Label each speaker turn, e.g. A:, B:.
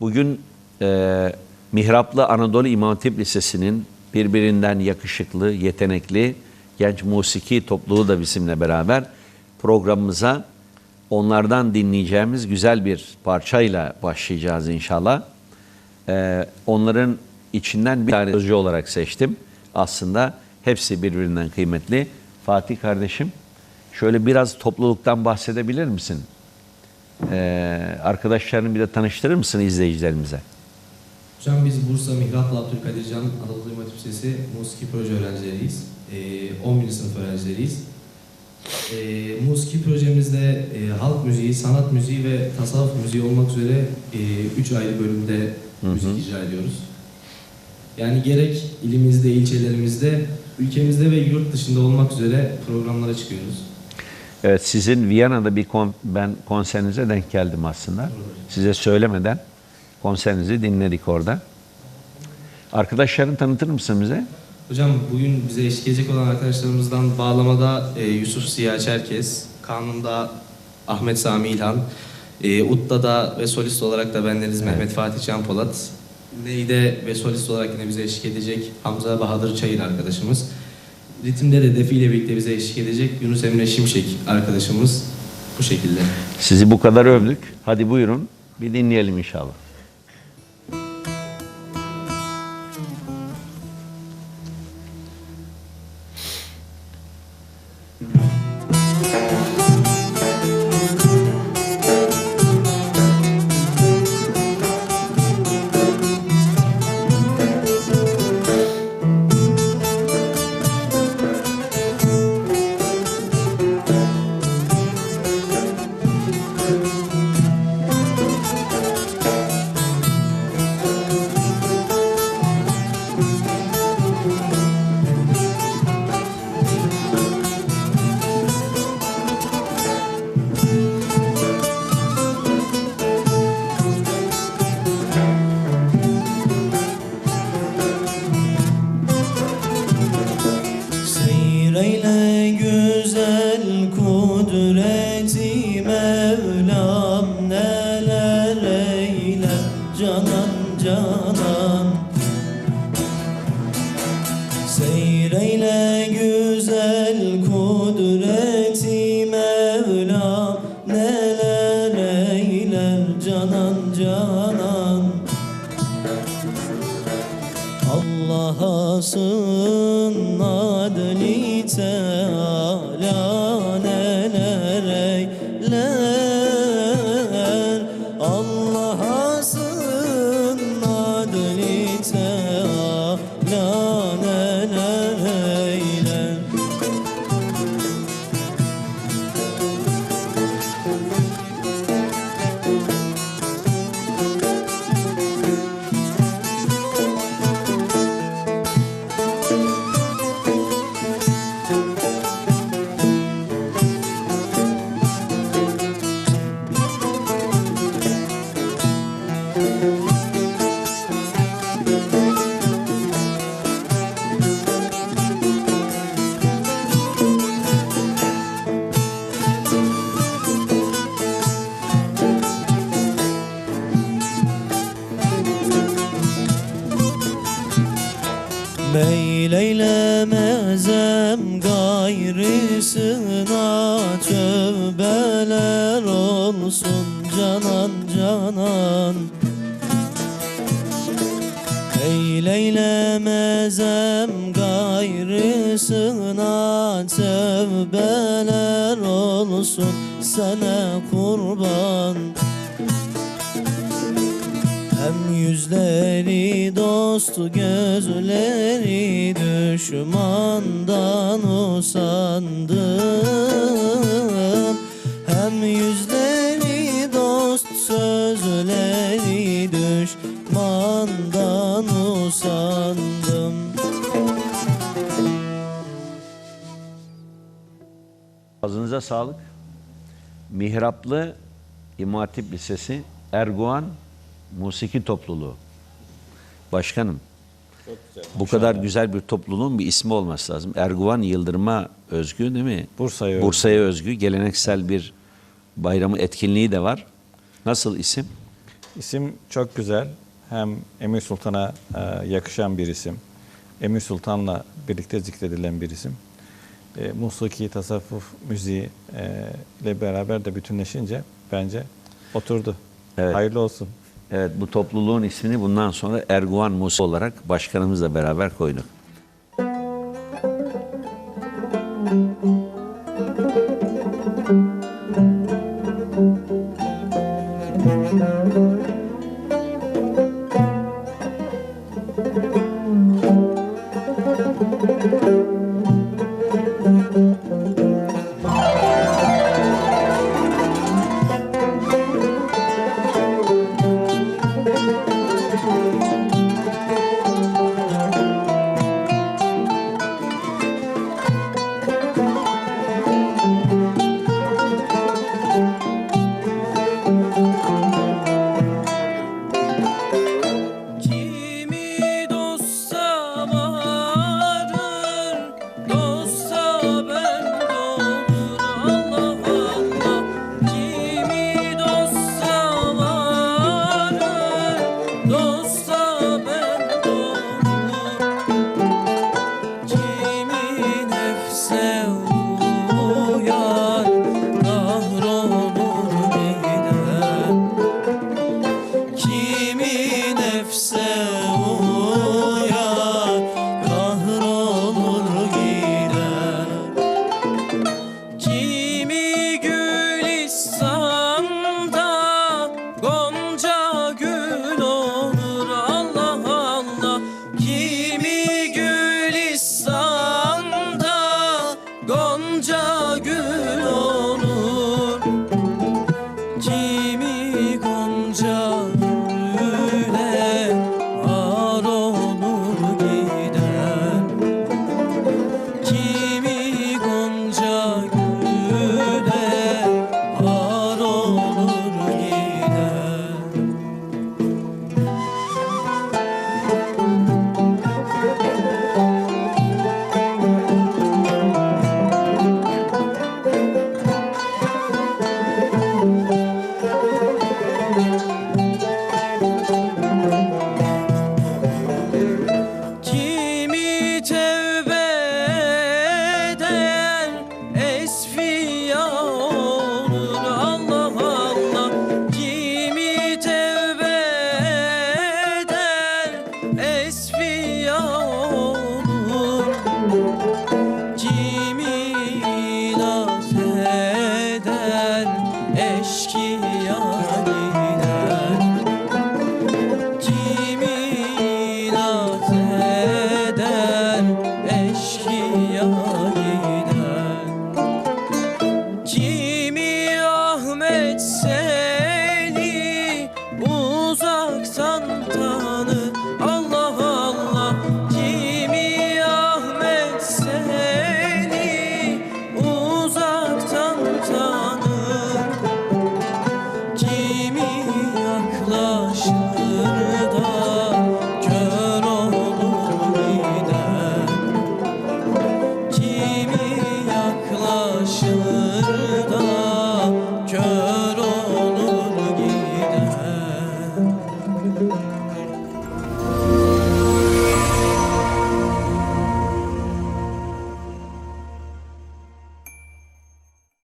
A: Bugün e, Mihraplı Anadolu İmam Hatip Lisesi'nin birbirinden yakışıklı, yetenekli genç musiki topluluğu da bizimle beraber programımıza onlardan dinleyeceğimiz güzel bir parçayla başlayacağız inşallah. E, onların içinden bir tane sözcü olarak seçtim. Aslında hepsi birbirinden kıymetli. Fatih kardeşim şöyle biraz topluluktan bahsedebilir misin? Ee, arkadaşlarını bir de tanıştırır mısın izleyicilerimize?
B: Hocam biz Bursa Mihraplı Abdülkadir Can Anadolu Hatip Lisesi Musiki Proje öğrencileriyiz. Ee, 11. sınıf öğrencileriyiz. Ee, musiki projemizde e, halk müziği, sanat müziği ve tasavvuf müziği olmak üzere 3 ayrı bölümde
A: Hı hı.
B: müzik icra ediyoruz. Yani gerek ilimizde, ilçelerimizde, ülkemizde ve yurt dışında olmak üzere programlara çıkıyoruz.
A: Evet sizin Viyana'da bir kon- ben konserinize denk geldim aslında. Size söylemeden konserinizi dinledik orada. Arkadaşlarını tanıtır mısın bize?
B: Hocam bugün bize eşlik edecek olan arkadaşlarımızdan bağlamada e, Yusuf Ziya Çerkez, kanunda Ahmet Sami İlhan, e, Utta'da ve solist olarak da bendeniz Mehmet Fatih Can Polat, Neyde ve solist olarak yine bize eşlik edecek Hamza Bahadır Çayır arkadaşımız. Ritimde de defiyle birlikte bize eşlik edecek Yunus Emre Şimşek arkadaşımız bu şekilde.
A: Sizi bu kadar övdük. Hadi buyurun bir dinleyelim inşallah.
C: Canan canan Seyreyle güzel kudreti Mevlam neler eyler canan canan. Allah'a sığın adli Teala gayrısına tövbeler olsun canan canan. Eyleylemezem gayrısına tövbeler olsun sana kurban hem yüzleri dost gözleri düşmandan usandım Hem yüzleri dost sözleri düşmandan usandım
A: Ağzınıza sağlık. Mihraplı İmam Hatip Lisesi Erguvan Musiki Topluluğu. Başkanım. Bu kadar güzel bir topluluğun bir ismi olması lazım. Erguvan Yıldırım'a özgü değil mi?
D: Bursa'ya özgü.
A: Bursa'ya özgü. Geleneksel bir bayramı etkinliği de var. Nasıl isim?
D: İsim çok güzel. Hem Emir Sultan'a e, yakışan bir isim. Emir Sultan'la birlikte zikredilen bir isim. E, musiki, tasavvuf, müziği e, ile beraber de bütünleşince bence oturdu.
A: Evet.
D: Hayırlı olsun.
A: Evet bu topluluğun ismini bundan sonra Erguvan Musa olarak başkanımızla beraber koyduk.
C: Kimi ними. Asfiya 相爱